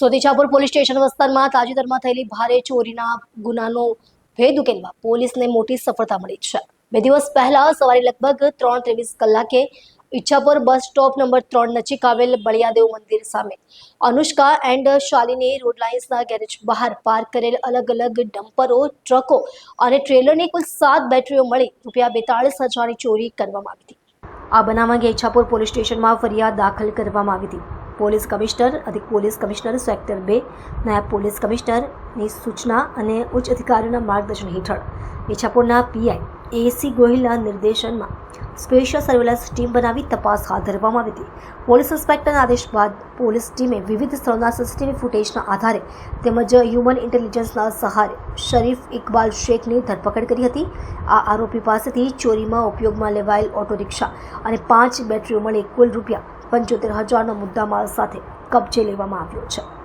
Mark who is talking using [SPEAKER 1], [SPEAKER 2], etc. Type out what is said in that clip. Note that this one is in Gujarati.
[SPEAKER 1] સોદીચાપુર પોલીસ સ્ટેશન વિસ્તારમાં તાજેતરમાં થયેલી ભારે ચોરીના ગુનાનો ભેદ ઉકેલવા પોલીસને મોટી સફળતા મળી છે. બે દિવસ પહેલા સવારે લગભગ ત્રણ ત્રેવીસ કલાકે ઈચ્છાપુર બસ સ્ટોપ નંબર ત્રણ નજીક આવેલ બળિયાદેવ મંદિર સામે અનુષ્કા એન્ડ શાલિની રોડ લાઇન્સના ગેરેજ બહાર પાર્ક કરેલ અલગ અલગ ડમ્પરો, ટ્રકો અને ટ્રેલરની કુલ સાત બેટરીઓ મળી રૂપિયા બેતાળીસ હજારની ચોરી કરવામાં આવી હતી. આ બનાવમાં અંગે ઈચ્છાપુર પોલીસ સ્ટેશનમાં ફરિયાદ દાખલ કરવામાં આવી હતી. પોલીસ કમિશનર અધિક પોલીસ કમિશનર સેક્ટર બે, નાયબ પોલીસ કમિશનરની સૂચના અને ઉચ્ચ અધિકારીઓના માર્ગદર્શન હેઠળ ઈચ્છાપુરના પીઆઈ એસી ગોહિલના નિર્દેશનમાં સ્પેશિયલ સર્વેલન્સ ટીમ બનાવી તપાસ હાથ ધરવામાં આવી હતી. પોલીસ ઇન્સ્પેક્ટરના આદેશ બાદ પોલીસ ટીમે વિવિધ સ્થળોના સીસીટીવી ફૂટેજના આધારે તેમજ હ્યુમન ઇન્ટેલિજન્સના સહારે શરીફ ઇકબાલ શેખની ધરપકડ કરી હતી. આ આરોપી પાસેથી ચોરીમાં ઉપયોગમાં લેવાયેલ ઓટો રિક્ષા અને પાંચ બેટરીઓ મળી કુલ રૂપિયા પંચોતેર હજારનો મુદ્દામાલ સાથે કબજે લેવામાં આવ્યો છે.